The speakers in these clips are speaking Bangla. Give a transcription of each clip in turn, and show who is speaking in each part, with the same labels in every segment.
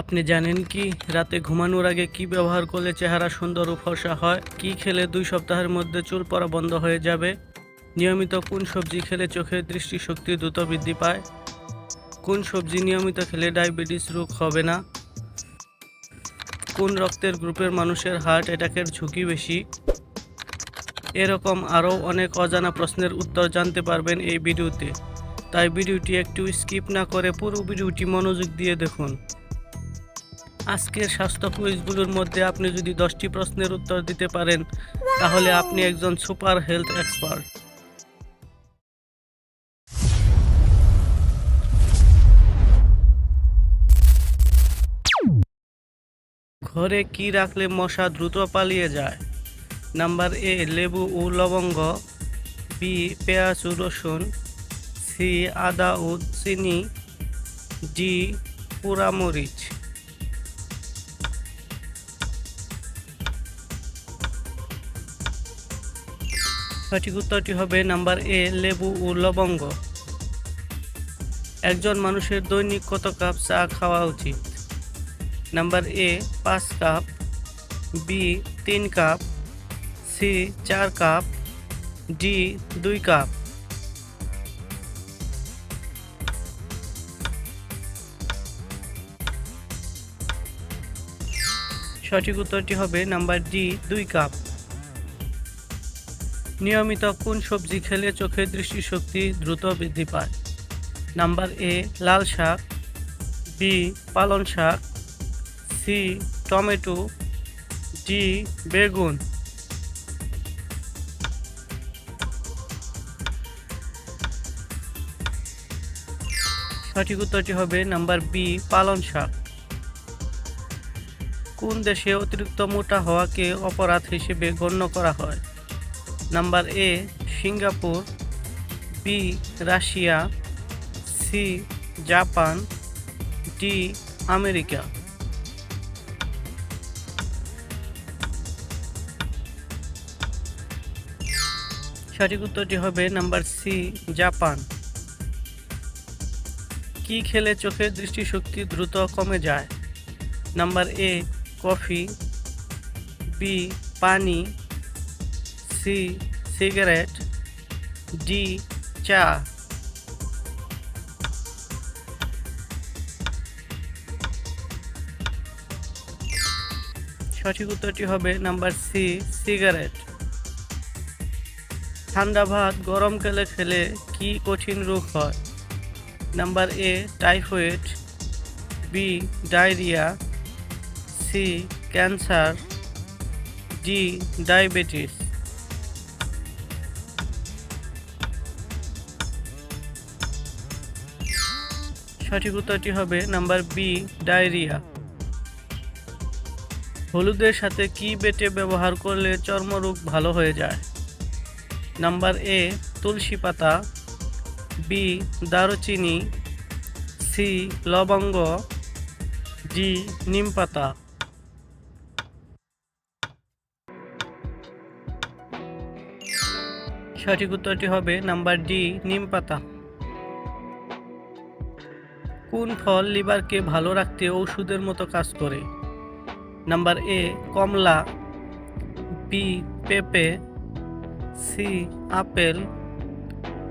Speaker 1: আপনি জানেন কি? রাতে ঘুমানোর আগে কি ব্যবহার করলে চেহারা সুন্দর ও ফর্সা হয়? কি খেলে দুই সপ্তাহের মধ্যে চুল পড়া বন্ধ হয়ে যাবে? নিয়মিত কোন সবজি খেলে চোখের দৃষ্টিশক্তি দ্রুত বৃদ্ধি পায়? কোন সবজি নিয়মিত খেলে ডায়াবেটিস রোগ হবে না? কোন রক্তের গ্রুপের মানুষের হার্ট অ্যাটাকের ঝুঁকি বেশি? এরকম আরও অনেক অজানা প্রশ্নের উত্তর জানতে পারবেন এই ভিডিওতে। তাই ভিডিওটি একটু স্কিপ না করে পুরো ভিডিওটি মনোযোগ দিয়ে দেখুন। আজকের স্বাস্থ্য কুইজগুলোর মধ্যে আপনি যদি দশটি প্রশ্নের উত্তর দিতে পারেন তাহলে আপনি একজন সুপার হেলথ এক্সপার্ট ঘরে কি রাখলে মশা দ্রুত পালিয়ে যায়? নাম্বার এ লেবু ও লবঙ্গ। বি পেঁয়াজ ও রসুন। সি আদা ও চিনি। ডি পোড়ামরিচ। সঠিক উত্তরটি হবে নাম্বার এ, লেবু ও লবঙ্গ। একজন মানুষের দৈনিক কত কাপ চা খাওয়া উচিত? নাম্বার এ, পাঁচ কাপ, বি, তিন কাপ, সি, চার কাপ, ডি, দুই কাপ। সঠিক উত্তরটি হবে নাম্বার ডি, দুই কাপ। নিয়মিত কোন সবজি খেলে চোখের দৃষ্টিশক্তি দ্রুত বৃদ্ধি পায়? নাম্বার এ লাল শাক। বি পালং শাক। C tomato. ডি বেগুন। সঠিক উত্তরটি হবে নাম্বার বি পালং শাক। কোন দেশে অতিরিক্ত মোটা হওয়াকে অপরাধ হিসেবে গণ্য করা হয়? Number A, Singapore B Russia C Japan D America. সঠিক উত্তরটি হবে নাম্বার সি জাপান। কি খেলে চোখের দৃষ্টিশক্তি দ্রুত কমে যায়? Number A coffee. বি পানি। সি সিগারেট, ডি চা। সঠিক উত্তরটি হবে নাম্বার সি, সিগারেট। ঠান্ডা ভাত গরমকালে খেলে কি কঠিন রোগ হয়? Number A, typhoid. B, diarrhoea. C, cancer. D, diabetes. সঠিক উত্তরটি হবে নাম্বার বি, ডায়রিয়া। হলুদের সাথে কি বেটে ব্যবহার করলে চর্মরোগ ভালো হয়ে যায়? নাম্বার এ, তুলসী পাতা। বি, দারুচিনি। সি, লবঙ্গ। ডি, নিম পাতা। সঠিক উত্তরটি হবে নাম্বার ডি, নিম পাতা। কোন ফল লিভারকে ভালো রাখতে ওষুধের মতো কাজ করে? নাম্বার এ, কমলা, বি, পেঁপে, সি, আপেল,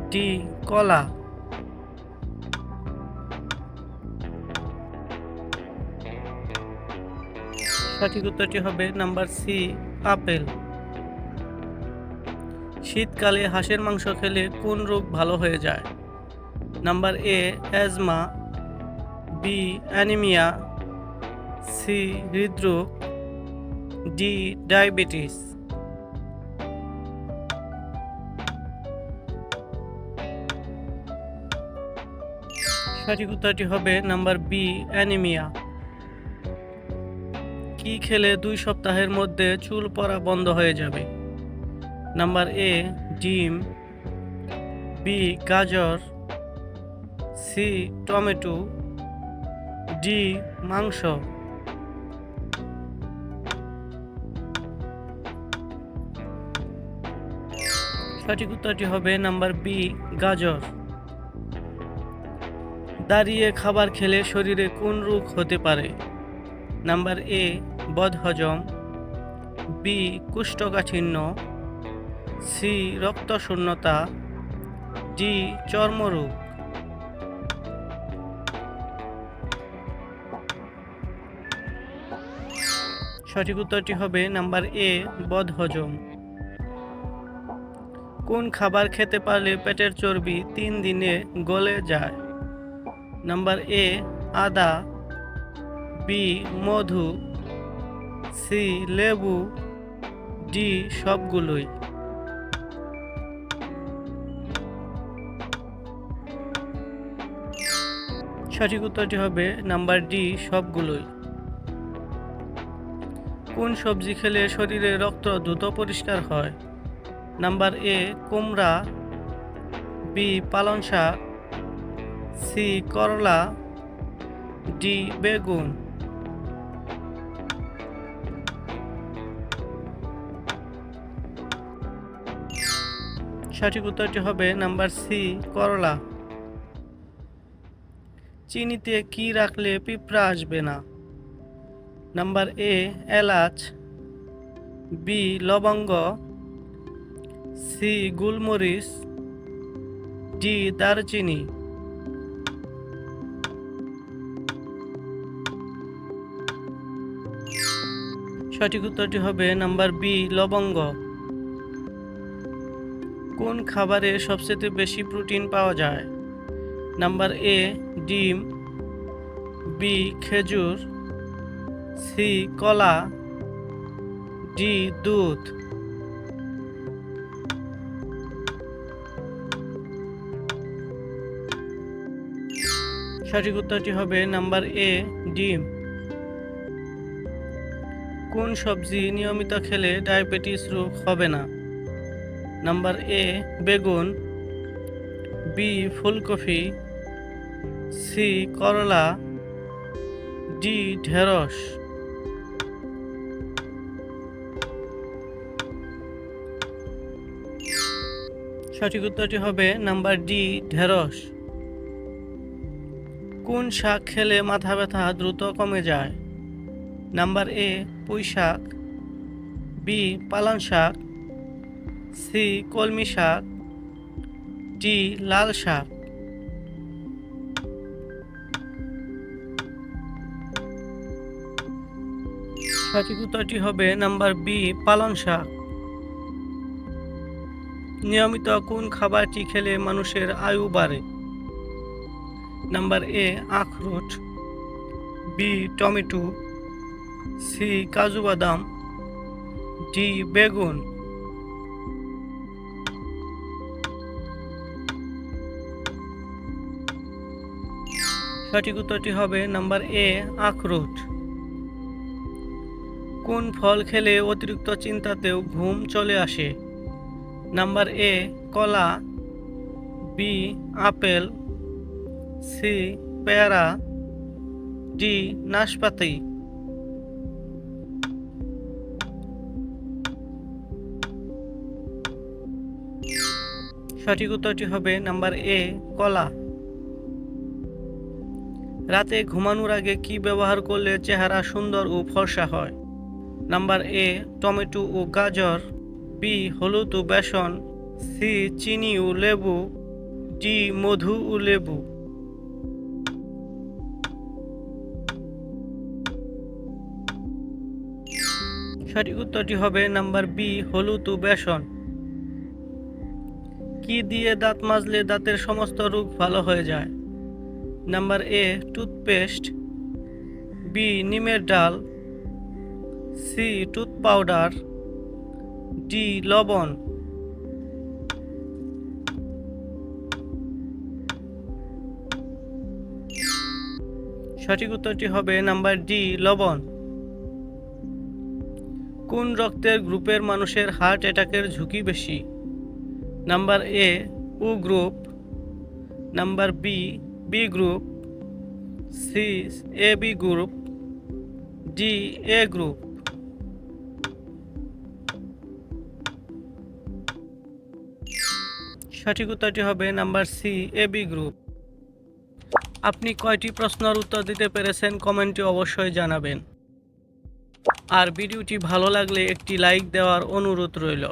Speaker 1: ডি, কলা। সঠিক উত্তরটি হবে নাম্বার সি, আপেল। শীতকালে হাঁসের মাংস খেলে কোন রোগ ভালো হয়ে যায়? Number A, asthma B, anaemia, C, হৃদরোগ, ডি, ডায়াবেটিস। সঠিক উত্তরটি হবে নাম্বার বি, অ্যানিমিয়া। কি খেলে দুই সপ্তাহের মধ্যে চুল পড়া বন্ধ হয়ে যাবে? নাম্বার এ, ডিম। বি, গাজর। C, tomato. ডি মাংস। সঠিক উত্তরটি হবে নাম্বার বি, গাজর। দাঁড়িয়ে খাবার খেলে শরীরে কোন রোগ হতে পারে? নাম্বার এ, বদহজম। বি, কুষ্ঠকাঠিন্য। সি, রক্তশূন্যতা। ডি, চর্মরোগ। সঠিক উত্তরটি হবে নাম্বার এ বদহজম কোন খাবার খেতে পারলে পেটের চর্বি তিন দিনে গলে যায়? নাম্বার এ, আদা, বি, মধু, সি, লেবু, ডি, সবগুলোই। সঠিক উত্তরটি হবে নাম্বার ডি, সবগুলোই। কোন সবজি খেলে শরীরে রক্ত দ্রুত পরিষ্কার হয়? নাম্বার এ, কুমড়া, বি, পালং শাক, সি, করলা, ডি, বেগুন। সঠিক উত্তরটি হবে নাম্বার সি, করলা। চিনিতে কি রাখলে পিঁপড়া আসবে না? নাম্বার এ, এলাচ, বি, লবঙ্গ, সি, গুলমরিচ, ডি, দারচিনি। সঠিক উত্তরটি হবে নাম্বার বি, লবঙ্গ। কোন খাবারে সবচেয়ে বেশি প্রোটিন পাওয়া যায়? নাম্বার এ, ডিম, বি, খেজুর সি, কলা, ডি, দুধ। সঠিক উত্তরটি হবে নাম্বার এ, ডিম। কোন সবজি নিয়মিত খেলে ডায়াবেটিস রোগ হবে না? নাম্বার এ, বেগুন। বি, ফুলকপি। সি, করলা। ডি, ঢেঁড়স। সঠিক উত্তরটি হবে নাম্বার ডি, ঢেঁড়স। কোন শাক খেলে মাথা ব্যথা দ্রুত কমে যায়? নাম্বার এ, পুঁই শাক। বি, পালং শাক। সি, কলমি শাক। ডি, লাল শাক। সঠিক উত্তরটি হবে নাম্বার বি, পালং শাক। নিয়মিত কোন খাবারটি খেলে মানুষের আয়ু বাড়ে? নাম্বার এ, আখরোট। B, tomato. সি, কাজু বাদাম। ডি, বেগুন। সঠিক উত্তরটি হবে নাম্বার এ, আখরোট। কোন ফল খেলে অতিরিক্ত চিন্তাতেও ঘুম চলে আসে? নাম্বার এ, কলা, বি, আপেল, সি, পেয়ারা, ডি, নাশপাতি। সঠিক উত্তরটি হবে নাম্বার এ, কলা। রাতে ঘুমানোর আগে কি ব্যবহার করলে চেহারা সুন্দর ও ফর্সা হয়? নাম্বার এ, টমেটো ও গাজর। বি হলুদ ও বেসন, সি চিনি ও লেবু, ডি মধু ও লেবু। সঠিক উত্তরটি হবে নাম্বার বি, হলুদ ও বেসন। কি দিয়ে দাঁত মাজলে দাঁতের সমস্ত রোগ ভালো হয়ে যায়? নাম্বার এ, টুথপেস্ট। বি, নিমের ডাল। C, tooth powder. ডি লবণ। সঠিক উত্তরটি হবে নাম্বার ডি, লবণ। কোন রক্তের গ্রুপের মানুষের হার্ট অ্যাটাকের ঝুঁকি বেশি? Number A, O group. Number B B group. C, A, B group. D, A group. সঠিক উত্তরটি হবে number C A B group আপনি কয়টি প্রশ্নের উত্তর দিতে পেরেছেন কমেন্টে অবশ্যই জানাবেন। আর ভিডিওটি ভালো লাগলে একটি লাইক দেওয়ার অনুরোধ রইল।